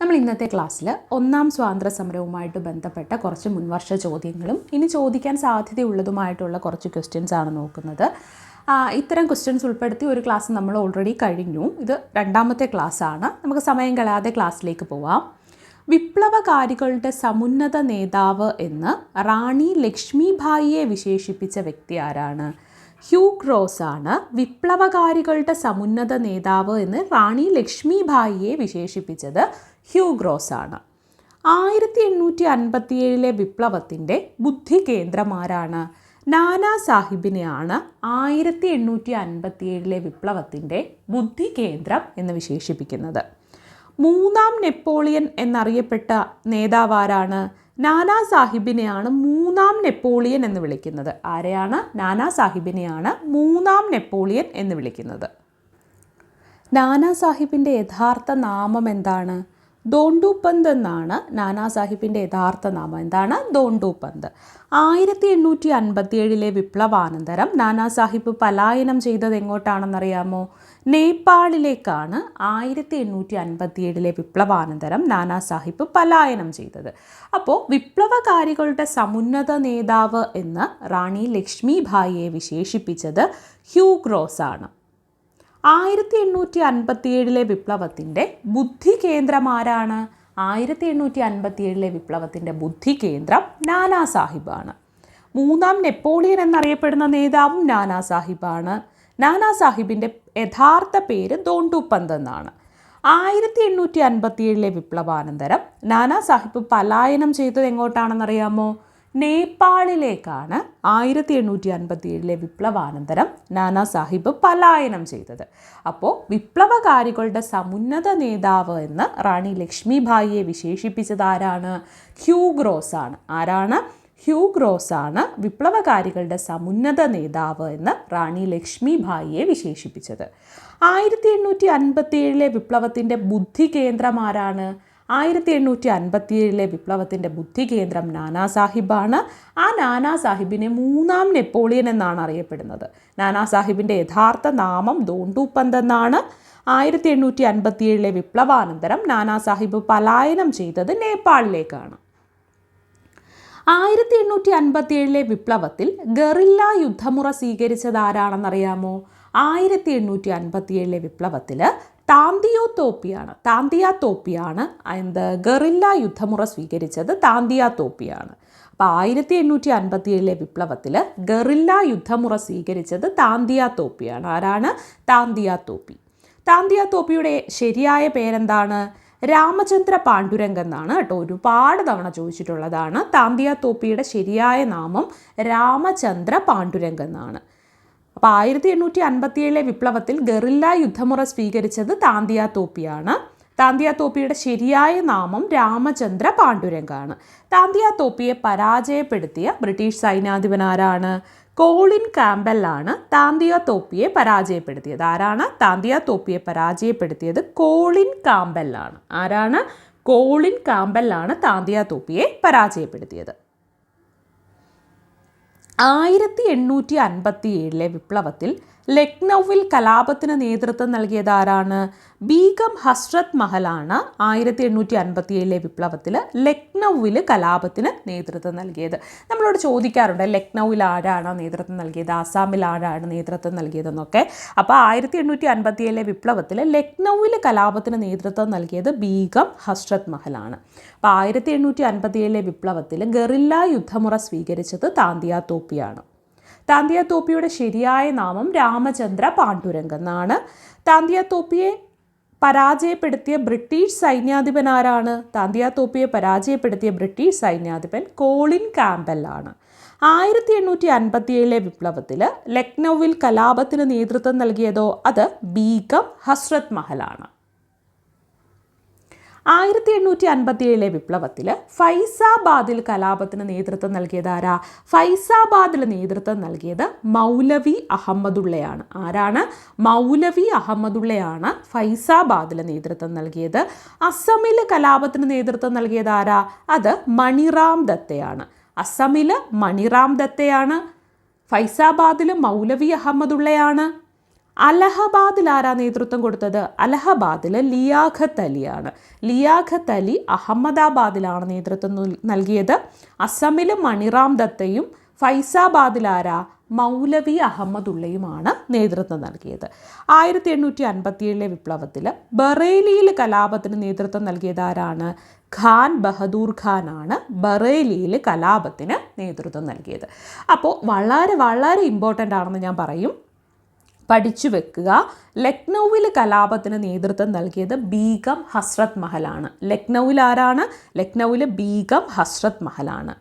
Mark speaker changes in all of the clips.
Speaker 1: നമ്മൾ ഇന്നത്തെ ക്ലാസ്സിൽ ഒന്നാം സ്വാതന്ത്ര്യ സമരവുമായിട്ട് ബന്ധപ്പെട്ട കുറച്ച് മുൻവർഷ ചോദ്യങ്ങളും ഇനി ചോദിക്കാൻ സാധ്യതയുള്ളതുമായിട്ടുള്ള കുറച്ച് ക്വസ്റ്റ്യൻസ് ആണ് നോക്കുന്നത്. ഇത്തരം ക്വസ്റ്റ്യൻസ് ഉൾപ്പെടുത്തി ഒരു ക്ലാസ് നമ്മൾ ഓൾറെഡി കഴിഞ്ഞു. ഇത് രണ്ടാമത്തെ ക്ലാസ് ആണ്. നമുക്ക് സമയം കളയാതെ ക്ലാസ്സിലേക്ക് പോവാം. വിപ്ലവകാരികളുടെ സമുന്നത നേതാവ് എന്ന് റാണി ലക്ഷ്മിഭായിയെ വിശേഷിപ്പിച്ച വ്യക്തി ആരാണ്? ഹ്യൂ ക്രോസ് ആണ്. വിപ്ലവകാരികളുടെ സമുന്നത നേതാവ് എന്ന് റാണി ലക്ഷ്മിഭായിയെ വിശേഷിപ്പിച്ചത് ഹ്യൂ ഗ്രോസ് ആണ്. ആയിരത്തി എണ്ണൂറ്റി അൻപത്തിയേഴിലെ വിപ്ലവത്തിന്റെ ബുദ്ധി കേന്ദ്രമാരാണ് നാനാ സാഹിബിനെയാണ് ആയിരത്തി എണ്ണൂറ്റി അൻപത്തിയേഴിലെ വിപ്ലവത്തിന്റെ ബുദ്ധി കേന്ദ്രം എന്ന് വിശേഷിപ്പിക്കുന്നത്. മൂന്നാം നെപ്പോളിയൻ എന്നറിയപ്പെട്ട നേതാവാരാണ് നാനാ സാഹിബിനെയാണ് മൂന്നാം നെപ്പോളിയൻ എന്ന് വിളിക്കുന്നത്. ആരെയാണ്? നാനാ സാഹിബിനെയാണ് മൂന്നാം നെപ്പോളിയൻ എന്ന് വിളിക്കുന്നത്. നാനാ സാഹിബിന്റെ യഥാർത്ഥ നാമം എന്താണ്? ദോണ്ടൂപന്ത് എന്നാണ് നാനാ സാഹിബിന്റെ യഥാർത്ഥ നാമം. എന്താണ്? ദോണ്ടൂപന്ത്. ആയിരത്തി എണ്ണൂറ്റി അൻപത്തിയേഴിലെ വിപ്ലവാനന്തരം നാനാ സാഹിബ് പലായനം ചെയ്തത് എങ്ങോട്ടാണെന്നറിയാമോ? നേപ്പാളിലേക്കാണ് ആയിരത്തി എണ്ണൂറ്റി അൻപത്തിയേഴിലെ വിപ്ലവാനന്തരം നാനാ സാഹിബ് പലായനം ചെയ്തത്. അപ്പോൾ വിപ്ലവകാരികളുടെ സമുന്നത നേതാവ് എന്ന് റാണി ലക്ഷ്മിഭായിയെ വിശേഷിപ്പിച്ചത് ഹ്യൂ ഗ്രോസ് ആണ് ആയിരത്തി എണ്ണൂറ്റി അൻപത്തിയേഴിലെ വിപ്ലവത്തിന്റെ ബുദ്ധി കേന്ദ്രം ആരാണ് ആയിരത്തി എണ്ണൂറ്റി അൻപത്തിയേഴിലെ വിപ്ലവത്തിന്റെ ബുദ്ധി കേന്ദ്രം നാനാ സാഹിബാണ്. മൂന്നാം നെപ്പോളിയൻ എന്നറിയപ്പെടുന്ന നേതാവും നാനാ സാഹിബാണ്. നാനാ സാഹിബിന്റെ യഥാർത്ഥ പേര് ദോണ്ടൂപ്പന്ത് എന്നാണ്. ആയിരത്തി എണ്ണൂറ്റി അൻപത്തിയേഴിലെ വിപ്ലവാനന്തരം നാനാ സാഹിബ് പലായനം ചെയ്തത് എങ്ങോട്ടാണെന്നറിയാമോ? നേപ്പാളിലേക്കാണ് ആയിരത്തി എണ്ണൂറ്റി അൻപത്തി ഏഴിലെ വിപ്ലവാനന്തരം നാനാ സാഹിബ് പലായനം ചെയ്തത്. അപ്പോൾ വിപ്ലവകാരികളുടെ സമുന്നത നേതാവ് എന്ന് റാണി ലക്ഷ്മിഭായിയെ വിശേഷിപ്പിച്ചത് ആരാണ്? ഹ്യൂഗ്രോസ് ആണ് ആരാണ്? ഹ്യൂഗ്രോസ് ആണ് വിപ്ലവകാരികളുടെ സമുന്നത നേതാവ് എന്ന് റാണി ലക്ഷ്മിഭായിയെ വിശേഷിപ്പിച്ചത്. ആയിരത്തി എണ്ണൂറ്റി അൻപത്തി ഏഴിലെ വിപ്ലവത്തിന്റെ ബുദ്ധി കേന്ദ്രം ആരാണ്? ആയിരത്തി എണ്ണൂറ്റി അൻപത്തിയേഴിലെ വിപ്ലവത്തിന്റെ ബുദ്ധി കേന്ദ്രം നാനാ സാഹിബാണ് ആ നാനാ സാഹിബിനെ മൂന്നാം നെപ്പോളിയൻ എന്നാണ് അറിയപ്പെടുന്നത്. നാനാ സാഹിബിന്റെ യഥാർത്ഥ നാമം ദോണ്ടൂപ്പന്ത് എന്നാണ് ആയിരത്തി എണ്ണൂറ്റി അൻപത്തിയേഴിലെ വിപ്ലവാനന്തരം നാനാ സാഹിബ് പലായനം ചെയ്തത് നേപ്പാളിലേക്കാണ്. ആയിരത്തി എണ്ണൂറ്റി അൻപത്തിയേഴിലെ വിപ്ലവത്തിൽ ഗറില്ല യുദ്ധമുറ സ്വീകരിച്ചത് ആരാണെന്നറിയാമോ ആയിരത്തി എണ്ണൂറ്റി അൻപത്തിയേഴിലെ വിപ്ലവത്തിൽ താന്തിയോ തോപ്പിയാണ് താന്തിയ തോപ്പിയാണ് എന്ത് ഗറില്ല യുദ്ധമുറ സ്വീകരിച്ചത് താന്തിയ തോപ്പിയാണ് അപ്പോൾ ആയിരത്തി എണ്ണൂറ്റി അൻപത്തി ഏഴിലെ വിപ്ലവത്തിൽ ഗറില്ല യുദ്ധമുറ സ്വീകരിച്ചത് താന്തിയ തോപ്പിയാണ് ആരാണ്? താന്തിയ തോപ്പി താന്തിയ തോപ്പിയുടെ ശരിയായ പേരെന്താണ്? രാമചന്ദ്ര പാണ്ഡുരംഗ് എന്നാണ് കേട്ടോ. ഒരുപാട് തവണ ചോദിച്ചിട്ടുള്ളതാണ് താന്തിയ തോപ്പിയുടെ ശരിയായ നാമം രാമചന്ദ്ര പാണ്ഡുരംഗ് എന്നാണ്. അപ്പോൾ ആയിരത്തി എണ്ണൂറ്റി അൻപത്തിയേഴിലെ വിപ്ലവത്തിൽ ഗറില്ല യുദ്ധമുറ സ്വീകരിച്ചത് താന്തിയ തോപ്പിയാണ്. താന്തിയ തോപ്പിയുടെ ശരിയായ നാമം രാമചന്ദ്ര പാണ്ഡുരംഗാണ്. താന്തിയ തോപ്പിയെ പരാജയപ്പെടുത്തിയ ബ്രിട്ടീഷ് സൈന്യാധിപൻ ആരാണ്? കോളിൻ കാമ്പലാണ് താന്തിയ തോപ്പിയെ പരാജയപ്പെടുത്തിയത്. ആരാണ്? താന്തിയ തോപ്പിയെ പരാജയപ്പെടുത്തിയത് കോളിൻ കാമ്പലാണ് ആരാണ്? കോളിൻ കാമ്പലാണ് താന്തിയ തോപ്പിയെ പരാജയപ്പെടുത്തിയത്. ആയിരത്തി എണ്ണൂറ്റി അൻപത്തി ഏഴിലെ വിപ്ലവത്തിൽ ലക്നൌവിൽ കലാപത്തിന് നേതൃത്വം നൽകിയത് ആരാണ് ബീഗം ഹസ്രത് മഹലാണ് ആയിരത്തി എണ്ണൂറ്റി അൻപത്തി ഏഴിലെ വിപ്ലവത്തിൽ ലക്നൌവിൽ കലാപത്തിന് നേതൃത്വം നൽകിയത്. നമ്മളോട് ചോദിക്കാറുണ്ട് ലക്നൌവിൽ ആരാണ് നേതൃത്വം നൽകിയത്? ആസാമിൽ ആരാണ് നേതൃത്വം നൽകിയതെന്നൊക്കെ. അപ്പോൾ ആയിരത്തി എണ്ണൂറ്റി അൻപത്തി ഏഴിലെ വിപ്ലവത്തിൽ ലക്നൌവിൽ കലാപത്തിന് നേതൃത്വം നൽകിയത് ബീഗം ഹസ്രത് മഹലാണ്. അപ്പോൾ ആയിരത്തി എണ്ണൂറ്റി അൻപത്തി ഏഴിലെ വിപ്ലവത്തിൽ ഗറില്ല യുദ്ധമുറ സ്വീകരിച്ചത് താന്തിയ തോപ്പിയാണ് താന്തിയ തോപ്പിയുടെ ശരിയായ നാമം രാമചന്ദ്ര പാണ്ഡുരംഗെന്നാണ്. എന്നാണ് താന്തിയ തോപ്പിയെ പരാജയപ്പെടുത്തിയ ബ്രിട്ടീഷ് സൈന്യാധിപൻ ആരാണ്? താന്തിയ തോപ്പിയെ പരാജയപ്പെടുത്തിയ ബ്രിട്ടീഷ് സൈന്യാധിപൻ കോളിൻ കാമ്പലാണ് ആയിരത്തി എണ്ണൂറ്റി അൻപത്തിയേഴിലെ വിപ്ലവത്തിൽ ലക്നൌവിൽ കലാപത്തിന് നേതൃത്വം നൽകിയതോ അത് ബീഗം ഹസ്രത് മഹലാണ് ആയിരത്തി എണ്ണൂറ്റി അൻപത്തിയേഴിലെ വിപ്ലവത്തിൽ ഫൈസാബാദിൽ കലാപത്തിന് നേതൃത്വം നൽകിയത് ആരാ? ഫൈസാബാദിൽ നേതൃത്വം നൽകിയത് മൗലവി അഹമ്മദുള്ളയാണ്. ആരാണ്? മൗലവി അഹമ്മദുള്ളയാണ് ഫൈസാബാദിൽ നേതൃത്വം നൽകിയത്. അസമിൽ കലാപത്തിന് നേതൃത്വം നൽകിയത് ആരാ? അത് മണിറാം ദത്തയാണ്. അസമിൽ മണിറാം ദത്തയാണ്. ഫൈസാബാദിൽ മൗലവി അഹമ്മദുള്ളയാണ്. അലഹബാദിൽ ആരാ നേതൃത്വം കൊടുത്തത്? അലഹബാദിലെ ലിയാഖത്ത് അലിയാണ്. ലിയാഖത്ത് അലി അഹമ്മദാബാദിലാണ് നേതൃത്വം നൽ- നൽകിയത്. അസമിൽ മണിറാം ദത്തയും ഫൈസാബാദിൽ ആരാ? മൗലവി അഹമ്മദുള്ളയുമാണ് നേതൃത്വം നൽകിയത്. ആയിരത്തി എണ്ണൂറ്റി അൻപത്തിയേഴിലെ വിപ്ലവത്തിൽ ബറേലിയിൽ കലാപത്തിന് നേതൃത്വം നൽകിയത് ആരാണ്? ഖാൻ ബഹദൂർ ഖാനാണ് ബറേലിയിൽ കലാപത്തിന് നേതൃത്വം നൽകിയത്. അപ്പോൾ വളരെ വളരെ ഇമ്പോർട്ടന്റ് ആണെന്ന് ഞാൻ പറയും. പഠിച്ചു വെക്കുക. ലക്നൗവിൽ കലാപത്തിന് നേതൃത്വം നൽകിയത് ബീഗം ഹസ്രത് മഹലാണ്. ലക്നൗവിൽ ആരാണ്? ലക്നൗവിൽ ബീഗം ഹസ്രത് മഹലാണ്.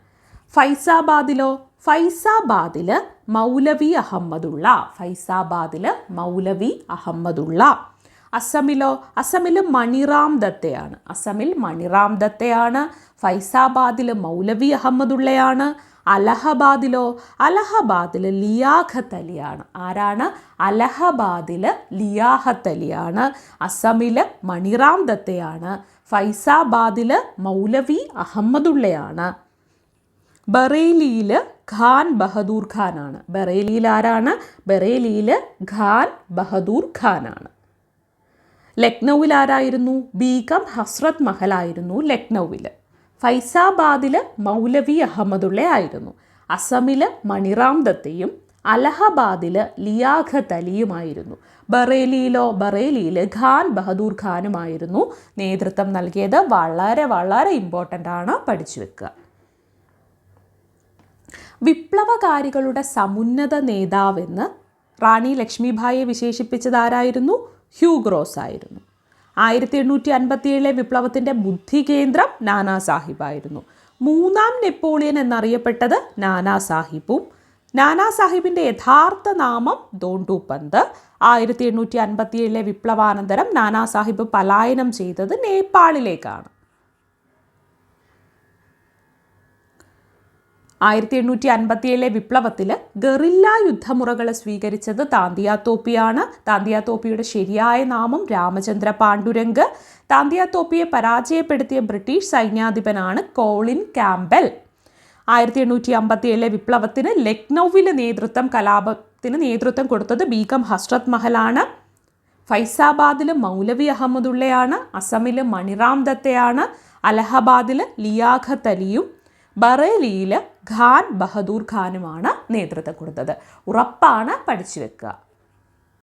Speaker 1: ഫൈസാബാദിലോ? ഫൈസാബാദിൽ മൗലവി അഹമ്മദുള്ള. ഫൈസാബാദിൽ മൗലവി അഹമ്മദുള്ള. അസമിലോ അസമിൽ മണിറാം ദത്തയാണ്. അസമിൽ മണിറാം ദത്തയാണ്. ഫൈസാബാദിൽ മൗലവി അഹമ്മദുള്ളയാണ്. അലഹബാദിലോ അലഹബാദിൽ ലിയാഖത്ത് അലിയാണ്. ആരാണ്? അലഹബാദിൽ ലിയാഹത്ത് അലിയാണ്. അസമിൽ മണിറാം ദത്തയാണ്. ഫൈസാബാദിൽ മൗലവി അഹമ്മദുള്ളയാണ്. ബറേലിയിൽ ഖാൻ ബഹദൂർ ഖാനാണ്. ബറേലിയിൽ ആരാണ്? ബറേലിയിൽ ഖാൻ ബഹദൂർ ഖാനാണ്. ലക്നൗവിൽ ആരായിരുന്നു? ബീഗം ഹസ്രത് മഹലായിരുന്നു ലക്നൗവിൽ ഫൈസാബാദിൽ മൗലവി അഹമ്മദുള്ള ആയിരുന്നു. അസമിൽ മണിറാം ദത്തയും അലഹബാദിൽ ലിയാഖത്ത് അലിയുമായിരുന്നു ബറേലിയിലോ ബറേലിയിൽ ഖാൻ ബഹദൂർ ഖാനുമായിരുന്നു നേതൃത്വം നൽകിയത്. വളരെ വളരെ ഇമ്പോർട്ടന്റ് ആണ് പഠിച്ചു വെക്കുക. വിപ്ലവകാരികളുടെ സമുന്നത നേതാവെന്ന് റാണി ലക്ഷ്മിഭായിയെ വിശേഷിപ്പിച്ചത് ആരായിരുന്നു? ഹ്യൂഗ്രോസ് ആയിരുന്നു. ആയിരത്തി എണ്ണൂറ്റി അൻപത്തിയേഴിലെ വിപ്ലവത്തിന്റെ ബുദ്ധി കേന്ദ്രം നാനാ സാഹിബായിരുന്നു മൂന്നാം നെപ്പോളിയൻ എന്നറിയപ്പെട്ടത് നാനാ സാഹിബും. നാനാ സാഹിബിന്റെ യഥാർത്ഥ നാമം ദോണ്ടു പന്ത്. ആയിരത്തി എണ്ണൂറ്റി അൻപത്തിയേഴിലെ വിപ്ലവാനന്തരം നാനാ സാഹിബ് പലായനം ചെയ്തത് നേപ്പാളിലേക്കാണ്. ആയിരത്തി എണ്ണൂറ്റി അൻപത്തിയേഴിലെ വിപ്ലവത്തിൽ ഗറില്ല യുദ്ധമുറകൾ സ്വീകരിച്ചത് താന്തിയ തോപ്പിയാണ് താന്തിയ തോപ്പിയുടെ ശരിയായ നാമം രാമചന്ദ്ര പാണ്ഡുരംഗ്. താന്തിയ തോപ്പിയെ പരാജയപ്പെടുത്തിയ ബ്രിട്ടീഷ് സൈന്യാധിപനാണ് കോളിൻ ക്യാമ്പൽ ആയിരത്തി എണ്ണൂറ്റി അമ്പത്തിയേഴിലെ വിപ്ലവത്തിന് ലക്നൌവിലെ നേതൃത്വം കലാപത്തിന് നേതൃത്വം കൊടുത്തത് ബീഗം ഹസ്രത് മഹലാണ്. ഫൈസാബാദിൽ മൗലവി അഹമ്മദുള്ളയാണ് അസമിൽ മണിറാം ദത്തയാണ്. അലഹബാദിൽ ലിയാഖത്ത് അലിയും. ബറേലിയിൽ ഖാൻ ബഹദൂർ ഖാനുമാണ് നേതൃത്വം കൊടുത്തത്. ഉറപ്പാണ് പഠിച്ചു വെക്കുക.